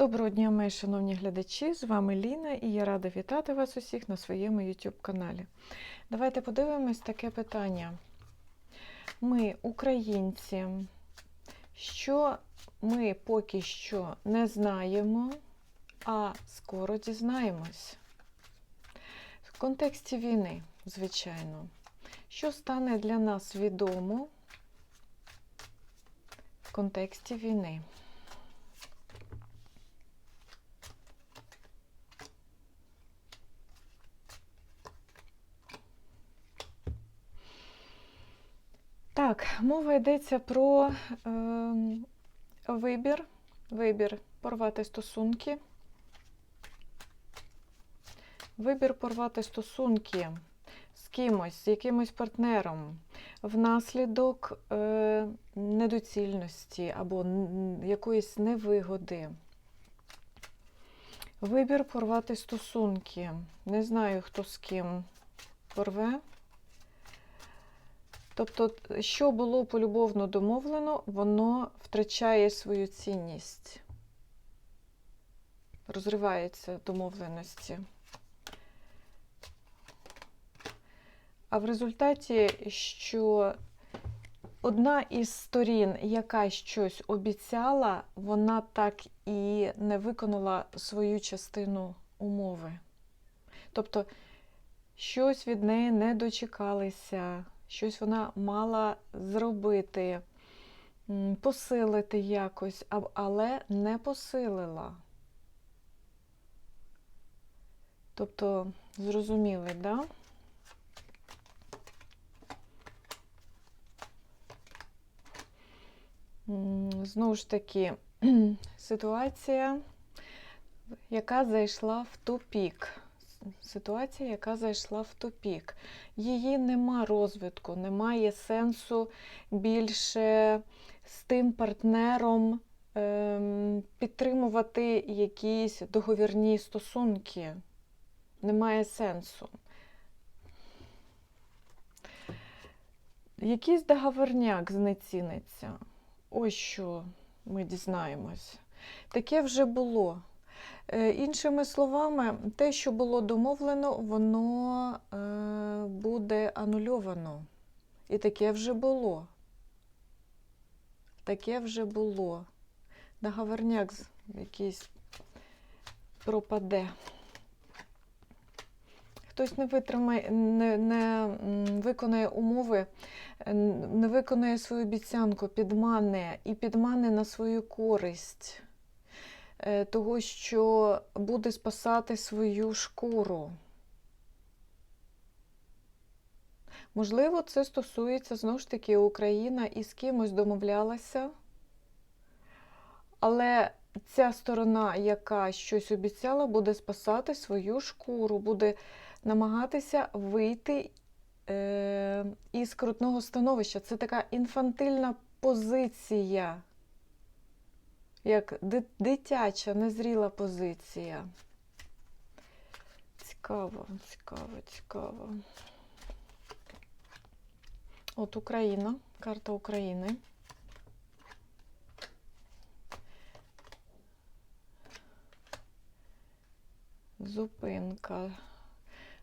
Доброго дня, мої шановні глядачі! З вами Ліна і я рада вітати вас усіх на своєму YouTube каналі. Давайте подивимось таке питання. Ми, українці, що ми поки що не знаємо, а скоро дізнаємось. В контексті війни, звичайно, що стане для нас відомо в контексті війни. Так, мова йдеться про е, вибір, вибір порвати стосунки. Вибір порвати стосунки з кимось, з якимось партнером внаслідок е, недоцільності або якоїсь невигоди. Вибір порвати стосунки. Не знаю, хто з ким порве. Тобто, що було полюбовно домовлено, воно втрачає свою цінність. Розриваються домовленості. А в результаті, що одна із сторін, яка щось обіцяла, вона так і не виконала свою частину умови. Тобто, щось від неї не дочекалися, щось вона мала зробити, посилити якось, але не посилила. Тобто, зрозуміли, да? Знову ж таки, ситуація, яка зайшла в тупік. Ситуація, яка зайшла в тупік. Її нема розвитку, немає сенсу більше з тим партнером ем, підтримувати якісь договірні стосунки. Немає сенсу. Якийсь договорняк знеціниться. Ось що ми дізнаємось. Таке вже було. Е, Іншими словами, те, що було домовлено, воно е, буде анульовано. І таке вже було. Таке вже було. Договорняк якийсь пропаде. Хтось не витримає, не, не виконає умови, не виконає свою обіцянку, підмане і підмане на свою користь того, що буде спасати свою шкуру. Можливо, це стосується знову ж таки Україна і з кимось домовлялася, але ця сторона, яка щось обіцяла, буде спасати свою шкуру, буде намагатися вийти е, із крутного становища. Це така інфантильна позиція як дитяча, незріла позиція. Цікаво, цікаво, цікаво. От Україна, карта України. Зупинка.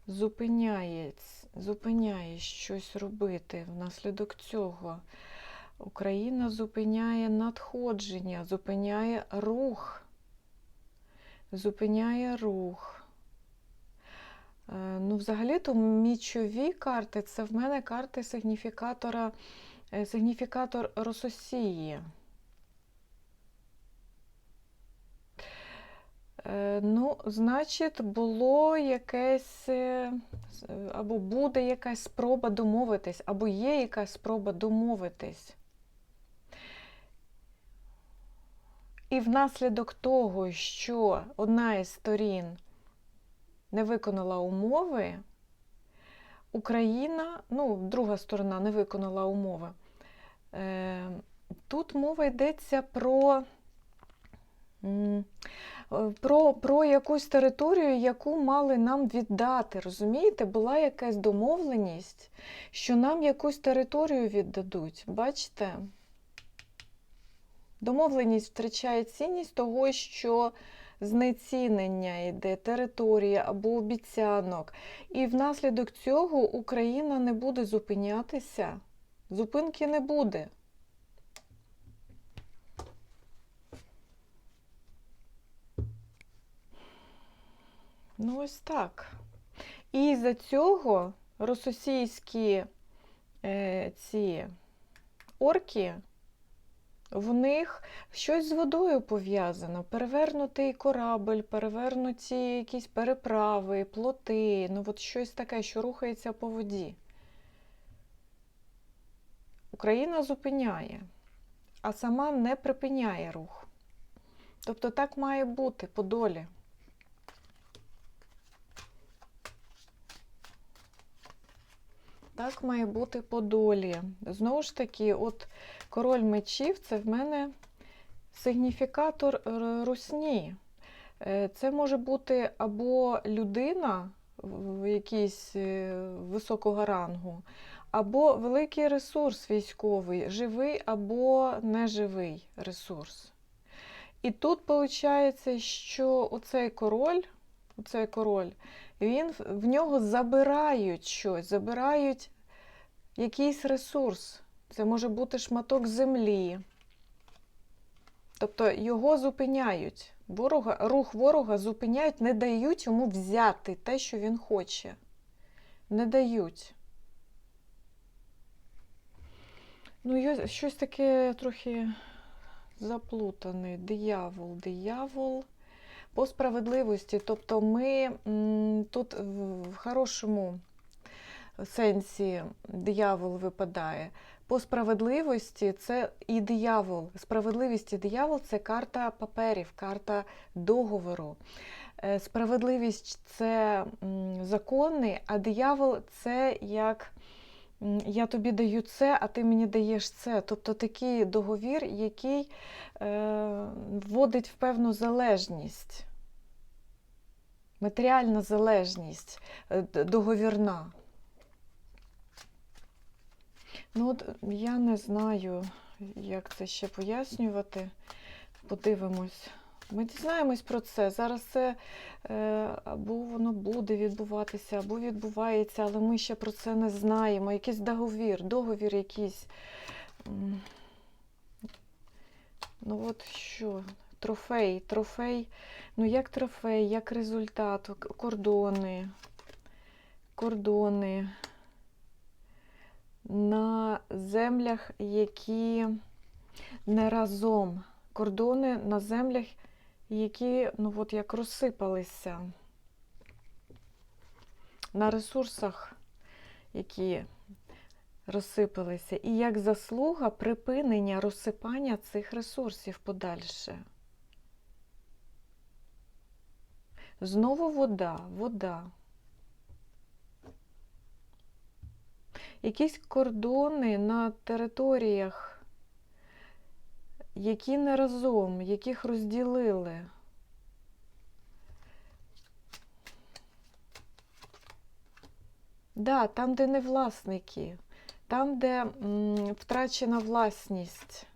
Зупиняє, зупиняє щось робити внаслідок цього. Україна зупиняє надходження, зупиняє рух. Зупиняє рух. Е, Ну, взагалі-то мічові карти це в мене карти сигніфікатора, е, сигніфікатор Рососії. Е, Ну, значить, було якесь, або буде якась спроба домовитись, або є якась спроба домовитись. І внаслідок того, що одна із сторін не виконала умови, Україна, ну, друга сторона не виконала умови. Е, Тут мова йдеться про, е, про, про якусь територію, яку мали нам віддати. Розумієте, була якась домовленість, що нам якусь територію віддадуть. Бачите? Домовленість втрачає цінність того, що знецінення йде території або обіцянок. І внаслідок цього Україна не буде зупинятися. Зупинки не буде. Ну, ось так. І за цього російські е, ці орки, в них щось з водою пов'язано. Перевернутий корабль, перевернуті якісь переправи, плоти, ну от щось таке, що рухається по воді. Україна зупиняє, а сама не припиняє рух. Тобто так має бути по долі. Так має бути по долі. Знову ж таки, от король мечів це в мене сигніфікатор русні. Е, Це може бути або людина в якійсь е, високого рангу, або великий ресурс військовий, живий або неживий ресурс. І тут виходить, що оцей король, оцей король, він в нього забирають щось, забирають якийсь ресурс. Це може бути шматок землі. Тобто його зупиняють. Ворога, Рух ворога зупиняють, не дають йому взяти те, що він хоче. Не дають. Ну, щось таке трохи заплутане. Диявол, диявол по справедливості. Тобто ми тут в хорошому сенсі диявол випадає. По справедливості це і диявол. Справедливість і диявол це карта паперів, карта договору. Е, Справедливість це м, закони, а диявол це як я тобі даю це, а ти мені даєш це. Тобто такий договір, який е, вводить в певну залежність. Матеріальна залежність е, договірна. Ну, от я не знаю, як це ще пояснювати. Подивимось. Ми дізнаємось про це. Зараз це е, або воно буде відбуватися, або відбувається, але ми ще про це не знаємо. Якийсь договір, договір якийсь. Ну от що? Трофей, трофей. Ну, як трофей, як результат, кордони, кордони на землях, які не разом. Кордони на землях, які, ну от як розсипалися. На ресурсах, які розсипалися. І як заслуга припинення розсипання цих ресурсів подальше. Знову вода, вода. Якісь кордони на територіях, які не разом, яких розділили. Да, там, де не власники, там, де м, втрачена власність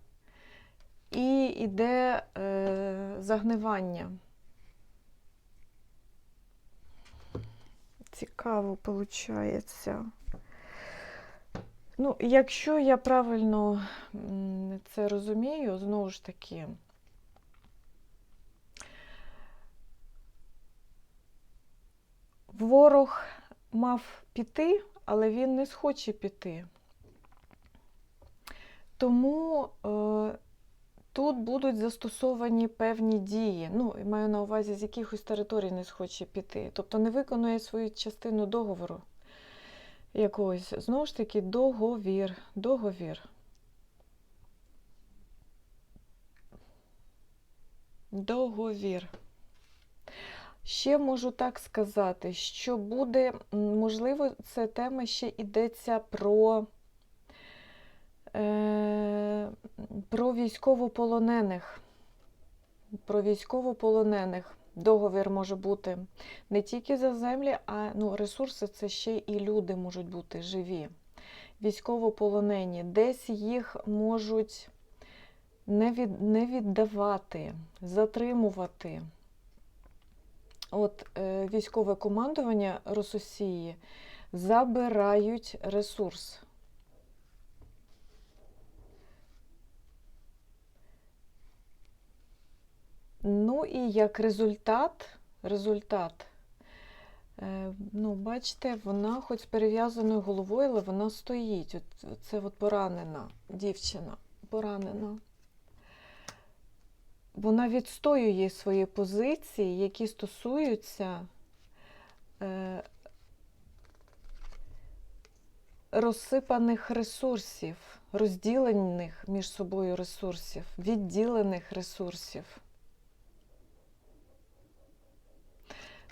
і йде е, загнивання. Цікаво виходить. Ну, якщо я правильно це розумію, знову ж таки, ворог мав піти, але він не схоче піти. Тому е, тут будуть застосовані певні дії. Ну, маю на увазі, з якихось територій не схоче піти. Тобто не виконує свою частину договору якогось. Знову ж таки, договір. Договір. Договір. Ще можу так сказати, що буде, можливо, це тема ще йдеться про, е, про військовополонених. Про військовополонених. Договір може бути не тільки за землі, а ну, ресурси це ще і люди можуть бути живі. Військовополонені. Десь їх можуть не, від, не віддавати, затримувати. От е, військове командування Рососії забирають ресурс. Ну і як результат, результат, е, ну, бачите, вона хоч з перев'язаною головою, але вона стоїть. От, це от поранена дівчина, поранена. Вона відстоює свої позиції, які стосуються е, розсипаних ресурсів, розділених між собою ресурсів, відділених ресурсів.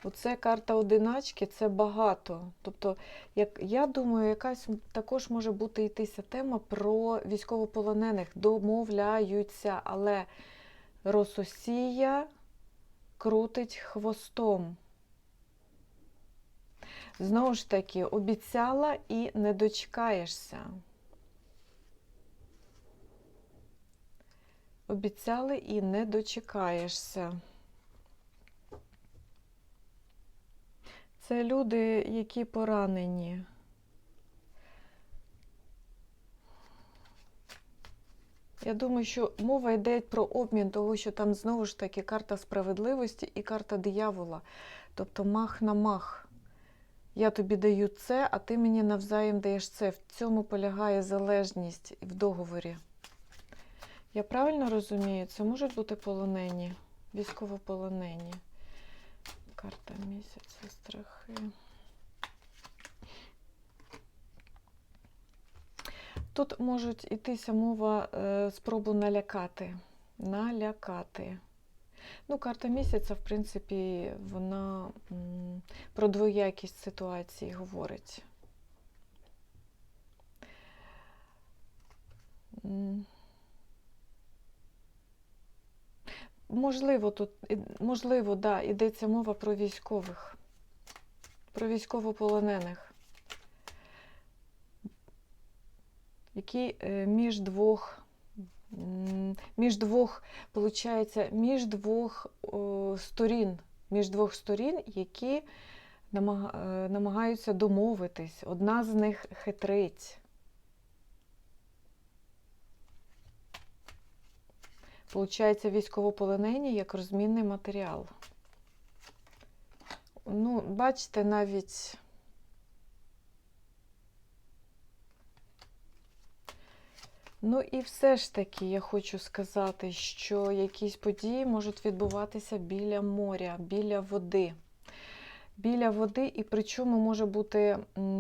Оце карта одиначки, це багато. Тобто, як, я думаю, якась також може бути йтися тема про військовополонених. Домовляються, але Рососія крутить хвостом. Знову ж таки, обіцяла і не дочекаєшся. Обіцяли і не дочекаєшся. Це люди, які поранені. Я думаю, що мова йде про обмін того, що там знову ж таки карта справедливості і карта диявола. Тобто мах на мах. Я тобі даю це, а ти мені навзаєм даєш це. В цьому полягає залежність в договорі. Я правильно розумію, це можуть бути полонені, військовополонені. Карта місяця, страхи. Тут можуть йтися мова е, спробу налякати. Налякати. Ну, карта місяця, в принципі, вона про двоякість ситуації говорить. М. Можливо, тут можливо, да, йдеться мова про військових, про військовополонених, які е, між двох, між двох, получається, між двох сторін, між двох сторін, які е, намагаються домовитись. Одна з них хитрить. Получається, військовополонені як розмінний матеріал. Ну, бачите, навіть. Ну і все ж таки я хочу сказати, що якісь події можуть відбуватися біля моря, біля води. Біля води, і причому може бути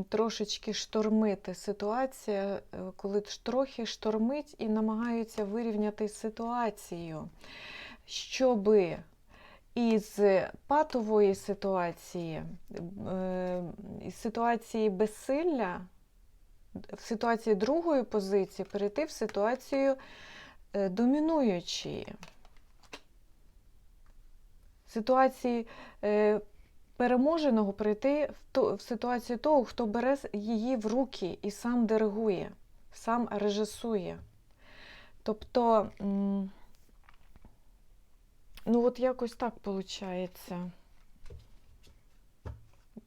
трошечки штормити ситуація, е, коли трохи штормить і намагаються вирівняти ситуацію, щоби із патової ситуації, е, із ситуації безсилля, в ситуації другої позиції перейти в ситуацію е, домінуючої. Ситуації переможеного прийти в, то, в ситуацію того, хто бере її в руки і сам диригує, сам режисує. Тобто, ну от якось так виходить.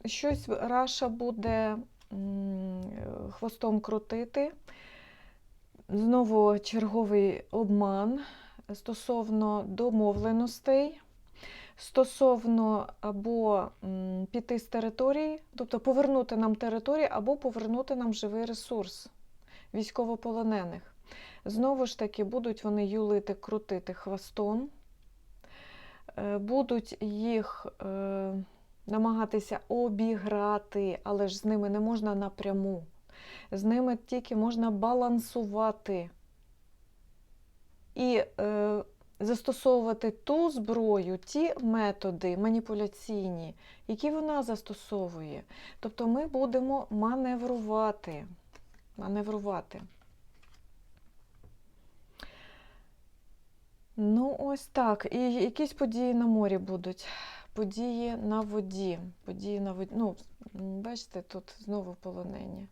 Щось Раша буде хвостом крутити. Знову черговий обман стосовно домовленостей стосовно або піти з території, тобто повернути нам територію, або повернути нам живий ресурс військовополонених. Знову ж таки, будуть вони юлити, крутити хвостом, е, будуть їх е, намагатися обіграти, але ж з ними не можна напряму. З ними тільки можна балансувати. І е, застосовувати ту зброю, ті методи маніпуляційні, які вона застосовує. Тобто ми будемо маневрувати. маневрувати. Ну, ось так. І якісь події на морі будуть. Події на воді. Події на воді. Ну, бачите, тут знову полонені.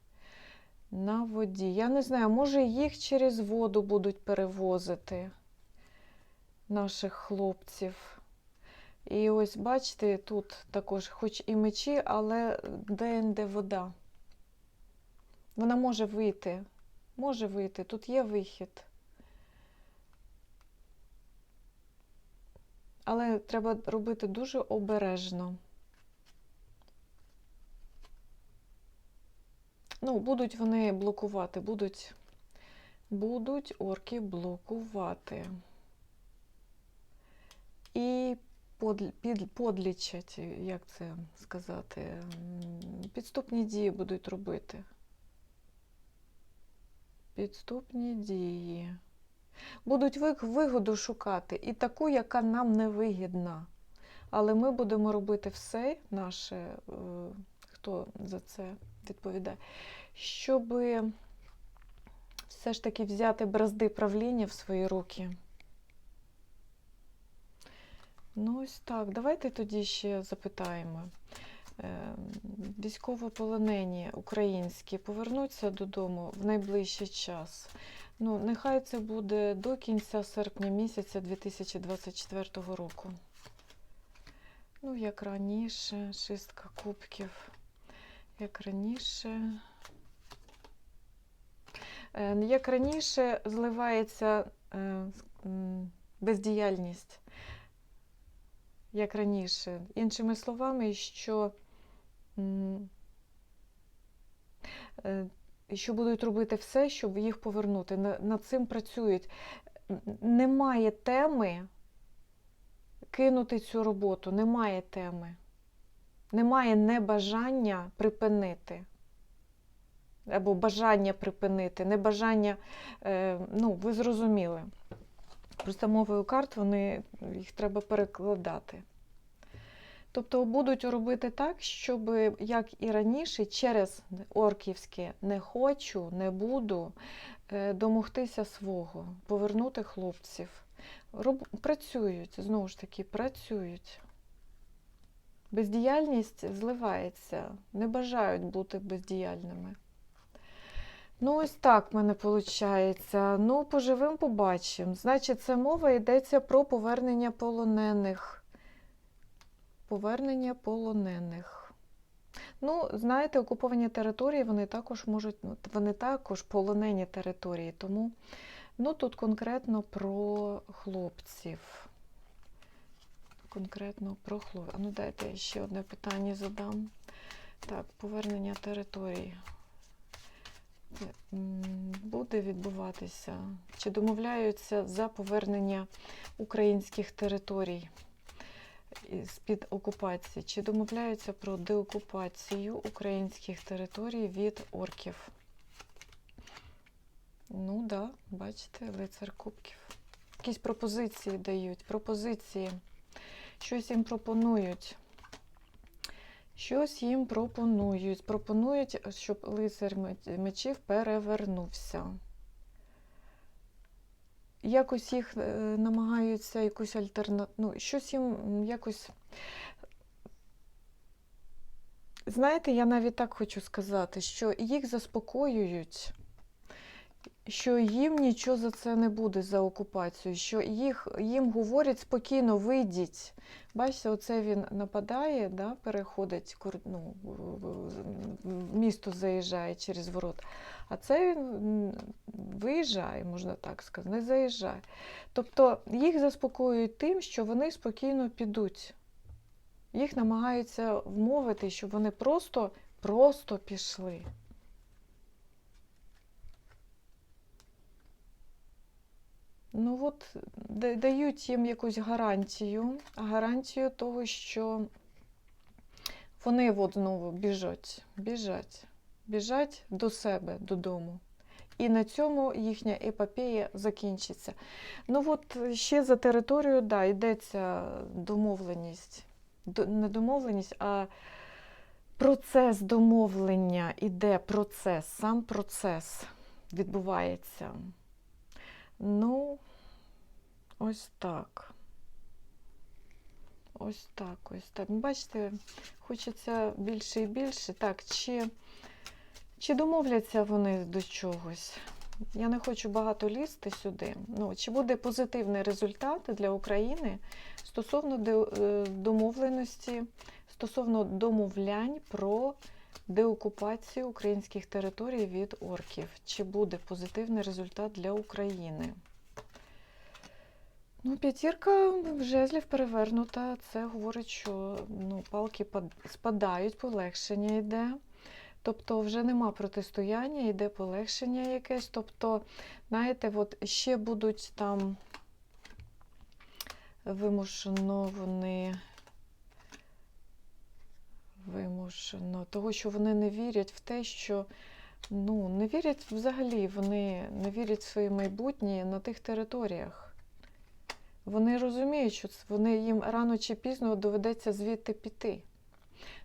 На воді. Я не знаю, може їх через воду будуть перевозити. Наших хлопців. І ось бачите, тут також, хоч і мечі, але де-інде вода. Вона може вийти. Може вийти, тут є вихід. Але треба робити дуже обережно. Ну, будуть вони блокувати, будуть, будуть орки блокувати. І под, під, подлічать, як це сказати, підступні дії будуть робити. Підступні дії. Будуть вигоду шукати і таку, яка нам не вигідна. Але ми будемо робити все наше, е, хто за це відповідає, щоб все ж таки взяти бразди правління в свої руки. Ну, ось так. Давайте тоді ще запитаємо. Е, Військовополонені українські повернуться додому в найближчий час. Ну, нехай це буде до кінця серпня місяця 2024 року. Ну, як раніше, шістка кубків. Як раніше. Е, Як раніше зливається е, бездіяльність. Як раніше. Іншими словами, що, е, що будуть робити все, щоб їх повернути. Над цим працюють. Немає теми кинути цю роботу, немає теми. Немає небажання припинити. Або бажання припинити, небажання, е, ну, ви зрозуміли. Просто мовою карт вони, їх треба перекладати. Тобто будуть робити так, щоб, як і раніше, через орківське не хочу, не буду е, домогтися свого, повернути хлопців. Роб... Працюють, знову ж таки, працюють. Бездіяльність зливається, не бажають бути бездіяльними. Ну, ось так в мене виходить. Ну, поживемо, побачимо. Значить, це мова йдеться про повернення полонених. Повернення полонених. Ну, знаєте, окуповані території, вони також можуть, ну, вони також полонені території. Тому ну, тут конкретно про хлопців. Конкретно про хлопців. А ну дайте я ще одне питання задам. Так, повернення території буде відбуватися? Чи домовляються за повернення українських територій з-під окупації? Чи домовляються про деокупацію українських територій від орків? Ну так, да, бачите, лицар кубків. Якісь пропозиції дають, пропозиції. Щось їм пропонують. Щось їм пропонують. Пропонують, щоб лицар мечів перевернувся. Якось їх е, намагаються якусь альтернативу. Ну, щось їм якось. Знаєте, я навіть так хочу сказати, що їх заспокоюють, що їм нічого за це не буде за окупацію, що їх, їм говорять спокійно, вийдіть. Бачите, оце він нападає, да, переходить, ну, місто заїжджає через ворот. А це він виїжджає, можна так сказати, не заїжджає. Тобто їх заспокоюють тим, що вони спокійно підуть. Їх намагаються вмовити, щоб вони просто, просто пішли. Ну от дають їм якусь гарантію, гарантію того, що вони от знову біжать, біжать, біжать до себе додому. І на цьому їхня епопея закінчиться. Ну от ще за територію, да, йдеться домовленість. Не домовленість, а процес домовлення іде процес, сам процес відбувається. Ну, ось так. Ось так, ось так. Ну, Бачите, хочеться більше і більше. Так, чи, чи домовляться вони до чогось? Я не хочу багато лізти сюди. Ну, чи буде позитивний результат для України стосовно е, домовленості, стосовно домовлянь про деокупацію українських територій від орків? Чи буде позитивний результат для України? Ну, п'ятірка жезлів перевернута. Це говорить, що ну, палки спадають, полегшення йде. Тобто вже нема протистояння, йде полегшення якесь. Тобто, знаєте, от ще будуть там вимушено вони. Вимушено, того, що вони не вірять в те, що ну, не вірять взагалі, вони не вірять в своє майбутнє на тих територіях. Вони розуміють, що вони їм рано чи пізно доведеться звідти піти.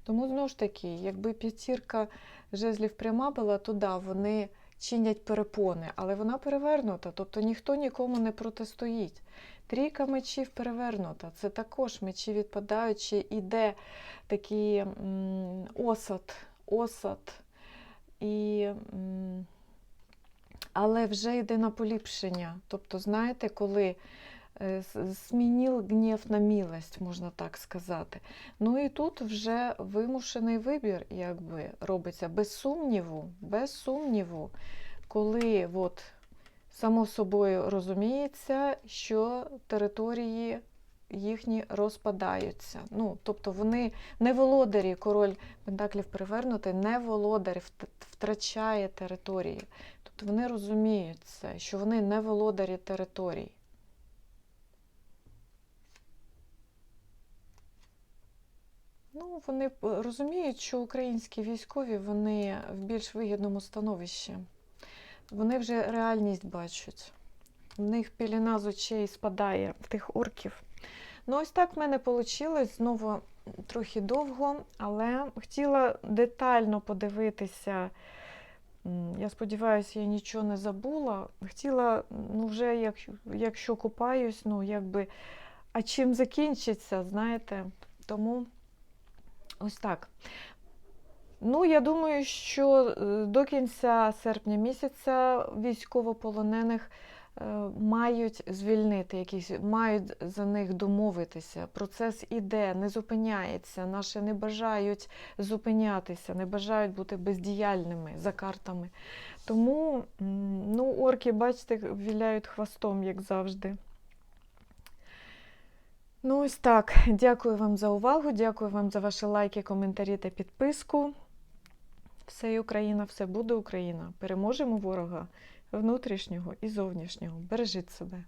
Тому знову ж таки, якби п'ятірка жезлів пряма була, то да, вони чинять перепони, але вона перевернута, тобто ніхто нікому не протистоїть. Трійка мечів перевернута, це також мечі відпадають, чи іде такий м, осад, осад. І, м, але вже йде на поліпшення. Тобто, знаєте, коли е, змінив гнів на милость, можна так сказати. Ну і тут вже вимушений вибір, якби робиться без сумніву, без сумніву, коли от, само собою розуміється, що території їхні розпадаються. Ну, тобто вони не володарі, король Пентаклів перевернутий, не володар вт- втрачає території. Тобто вони розуміють це, що вони не володарі територій. Ну, вони розуміють, що українські військові вони в більш вигідному становищі. Вони вже реальність бачать. В них піліна з очей спадає в тих орків. Ну, ось так в мене вийшло. Знову трохи довго, але хотіла детально подивитися. Я сподіваюся, я нічого не забула. Хотіла, ну, вже як, якщо купаюсь, ну, якби, а чим закінчиться, знаєте, тому. Ось так. Ну, я думаю, що е, до кінця серпня місяця військовополонених е, мають звільнити якісь, мають за них домовитися. Процес іде, не зупиняється. Наші не бажають зупинятися, не бажають бути бездіяльними за картами. Тому ну, орки, бачите, віляють хвостом, як завжди. Ну, ось так. Дякую вам за увагу. Дякую вам за ваші лайки, коментарі та підписку. Все і Україна, все буде Україна. Переможемо ворога внутрішнього і зовнішнього. Бережіть себе.